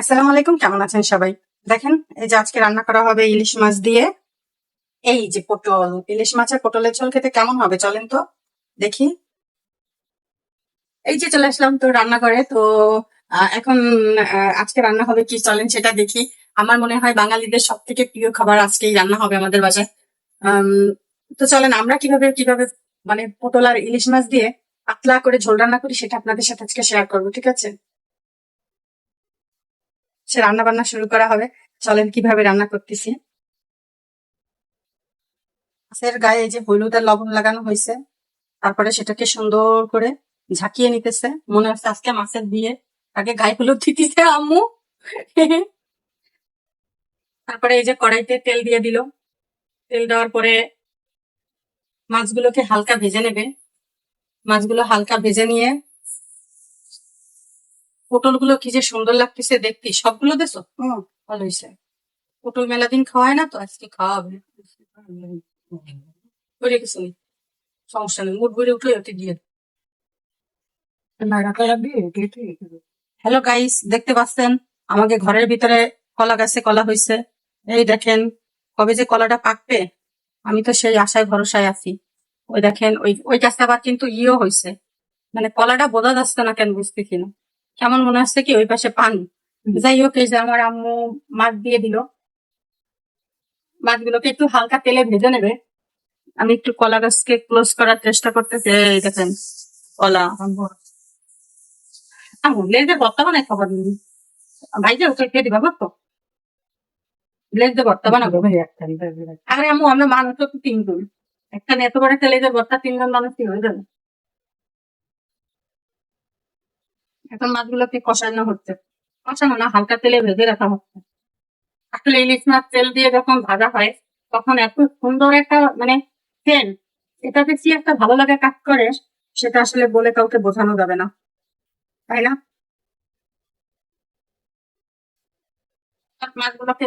আসসালামু আলাইকুম, কেমন আছেন সবাই? দেখেন, এই যে আজকে রান্না করা হবে ইলিশ মাছ দিয়ে। এই যে পটল, ইলিশ মাছের পটলের ঝোল খেতে কেমন হবে চলেন তো দেখি। এই যে চলে আসলাম তো রান্না করে তো এখন আজকে রান্না হবে কি চলেন সেটা দেখি। আমার মনে হয় বাঙালিদের সব থেকে প্রিয় খাবার আজকেই রান্না হবে আমাদের বাসায়। তো চলেন, আমরা কীভাবে কীভাবে মানে পটল আর ইলিশ মাছ দিয়ে পাতলা করে ঝোল রান্না করি সেটা আপনাদের সাথে আজকে শেয়ার করব, ঠিক আছে? সে রান্না বান্না শুরু করা হবে। চলেন কীভাবে রান্না করতেছি। মাছের গায়ে যে হলুদ আর লবণ লাগানো হয়েছে, তারপরে সেটাকে সুন্দর করে ঝাঁকিয়ে নিতেছে। মনে হচ্ছে আজকে মাছের বিয়ে। আগে গায়ে হলুদ দিতেছে আম্মু। তারপরে এই যে কড়াইতে তেল দিয়ে দিল। তেল দেওয়ার পরে মাছগুলোকে হালকা ভেজে নেবে। মাছগুলো হালকা ভেজে নিয়ে পটলগুলো কি যে সুন্দর লাগতেছে দেখতে। সবগুলো দেছো ভালো হয়েছে। পটল মেলা দিন খাওয়ায় না তো আজকে খাওয়া হবে করে কিছু সমস্যা নেই মুড ভরে উঠলে ওতে দিয়ে হ্যালো গাইস দেখতে পাচ্ছেন? আমাকে ঘরের ভিতরে কলা গাছে কলা হয়েছে। এই দেখেন কবে যে কলাটা পাকবে আমি তো সেই আশায় ভরসায় আছি। ওই দেখেন ওই ওই গাছটা আবার কিন্তু ইয়েও হয়েছে। মানে কলাটা বোঝা যাচ্ছে না কেন বুঝতেছি না। কেমন মনে হচ্ছে কি? ওই পাশে পানি। যাই হোক এই যে আমার আম্মু মাছ দিয়ে দিল। মাছগুলোকে একটু হালকা তেলে ভেজে নেবে। আমি একটু কলা গাছকে ক্লোজ করার চেষ্টা করতেছি। দেখেন কলা। লেজের ভর্তা বানাই খাবার ভাই যে ওকে খেয়ে দিবা তো। লেজের ভর্তা বানাবো। আরে আম্মু আমরা মানুষ তো তিনজন। একটা এত বড় একটা লেজের ভর্তা তিনজন মানুষ কি হয়ে যাবে? এখন মাছগুলোকে কষানো হচ্ছে। কষানো না হালকা তেলে ভেজে রাখা হচ্ছে। আসলে ইলিশ মাছ তেল দিয়ে যখন ভাজা হয় তখন এত সুন্দর একটা মানে তেল এটাতে কি একটা ভালো লাগে কাজ করে সেটা আসলে বলে কাউকে বোঝানো যাবে না। তাই না? আর মাছগুলোকে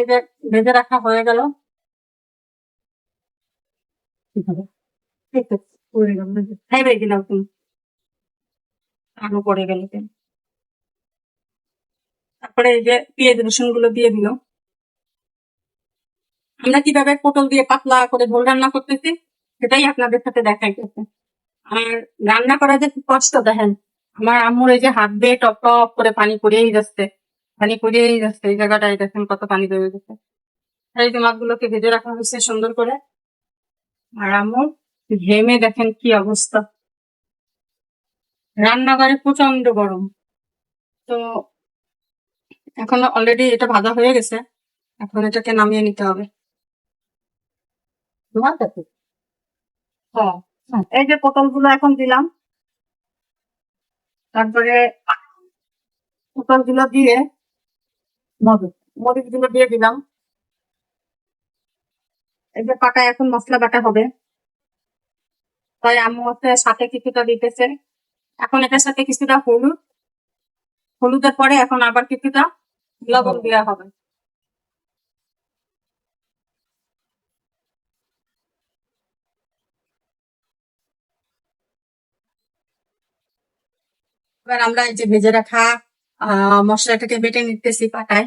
ভেজে রাখা হয়ে গেল। তো, পড়ে গেল। তুমি আলু পড়ে গেল। তারপরে এই যে পেঁয়াজ রসুনগুলো দিয়ে দিল। আমরা কীভাবে পটল দিয়ে পাতলা করে ঝোল রান্না করতেছি, সেটাই আপনাদের সাথে দেখাইতেছে আর রান্না করা যে কষ্ট, দেখেন, আমার আম্মুর এই যে হাত দিয়ে টপ টপ করে পানি পড়িয়েই যাচ্ছে, পানি পড়িয়েই যাচ্ছে, এই জায়গাটায় দেখেন কত পানি যাচ্ছে আর এই যে মাছগুলোকে ভেজে রাখা হয়েছে সুন্দর করে। আর আম্মু ঘেমে দেখেন কি অবস্থা। রান্নাঘরে প্রচণ্ড গরম। তো এখন অলরেডি এটা ভাজা হয়ে গেছে। এখন এটাকে নামিয়ে নিতে হবে। হ্যাঁ এই যে পটলগুলো এখন দিলাম। তারপরে পটলগুলো দিয়ে মরিচগুলো দিয়ে দিলাম। এই যে পাটা এখন মশলা বাটা হবে। তাই আম্মু সাথে কিছুটা দিতেছে। এখন এটার সাথে কিছুটা হলুদ। হলুদের পরে এখন আবার কিছুটা লবণ দেওয়া হবে। এবার আমরা এই যে ভেজে রাখা আহ মশলাটাকে বেটে নিতেছি পাটায়।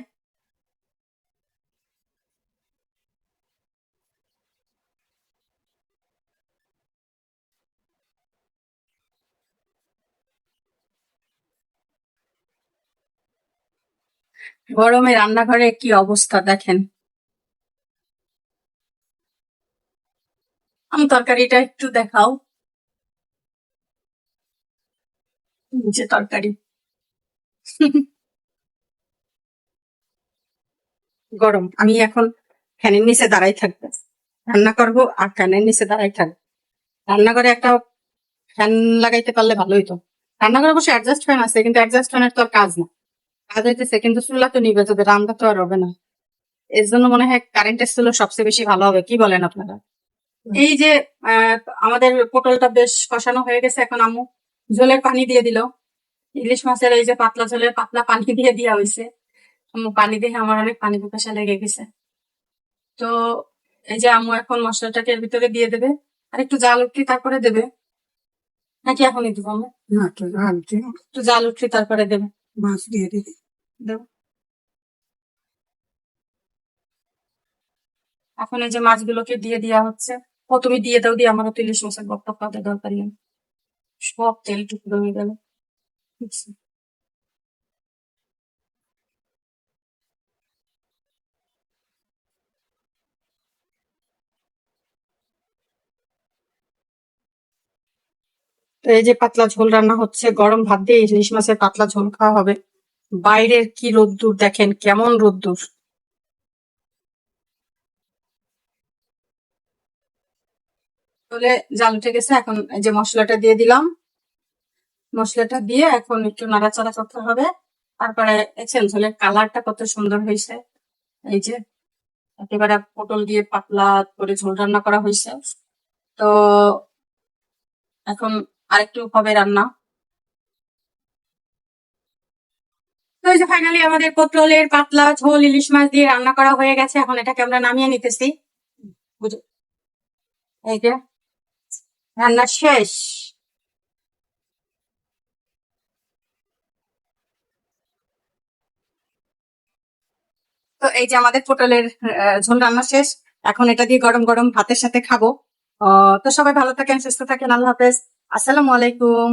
গরমে রান্নাঘরে কি অবস্থা দেখেন? আমি তরকারিটা একটু দেখাও। যে তরকারি। গরম, আমি এখন ফ্যানের নিচে দাঁড়াই থাকব। রান্না করব আর ফ্যানের নিচে দাঁড়াই থাকব। রান্নাঘরে একটা ফ্যান লাগাইতে পারলে ভালোই তো রান্নাঘরে অবশ্য অ্যাডজাস্ট ফ্যান আছে, কিন্তু অ্যাডজাস্ট ফ্যানের তো আর কাজ না। কাজ হইতেছে কিন্তু চুলা তো নিবে যদি রান্না তো আর হবে না। এর জন্য মনে হয় কারেন্টের চুলো সবচেয়ে বেশি ভালো হবে কি বলেন আপনারা? এই যে আমাদের পটলটা বেশ কষানো হয়ে গেছে এখন আম্মু। ঝোলের পানি দিয়ে দিল। ইলিশ মাছের এই যে পাতলা ঝোলের পাতলা পানি দিয়ে দেওয়া হয়েছে। পানি দিয়ে আমার অনেক পানি পিপাসা লেগে গেছে। তো এই যে আম্মু এখন মশলাটাকে এর ভিতরে দিয়ে দেবে। আর একটু জাল উঠলি তারপরে দেবে। নাকি এখনই দিব আম্মু? না। একটু জাল উঠলি তারপরে দেবে। মাছ দিয়ে দিদি দাও। এখন এই যে মাছগুলোকে দিয়ে দেওয়া হচ্ছে, প্রথমে দিয়ে দাও দিয়ে আমারও তেলের সমস্যা গপ্ত বক্তব্য দরকারি সব তেল টুকরো হয়ে গেল। তো এই যে পাতলা ঝোল রান্না হচ্ছে, গরম ভাত দিয়ে ইলিশ মাছের পাতলা ঝোল খাওয়া হবে। বাইরের কি রোদ্দুর দেখেন, কেমন রোদ্দুর। তাহলে জাল উঠে গেছে, এখন এই যে মশলাটা দিয়ে দিলাম। মশলাটা দিয়ে এখন একটু নাড়াচাড়া করতে হবে। তারপরে দেখছেন ঝোলের কালারটা কত সুন্দর হয়েছে। এই যে একেবারে পটল দিয়ে পাতলা করে ঝোল রান্না করা হয়েছে। তো এখন আরেকটু হবে রান্না। তো এই যে ফাইনালি আমাদের পটলের পাতলা ঝোল, ইলিশ মাছ দিয়ে রান্না করা হয়ে গেছে। এখন এটাকে আমরা নামিয়ে নিতেছি। বুঝো এই যে রান্না শেষ। তো এই যে আমাদের পটলের ঝোল রান্না শেষ। এখন এটা দিয়ে গরম গরম ভাতের সাথে খাব। তো সবাই ভালো থাকেন, সুস্থ থাকেন। আল্লাহ হাফেজ। আসসালামু আলাইকুম।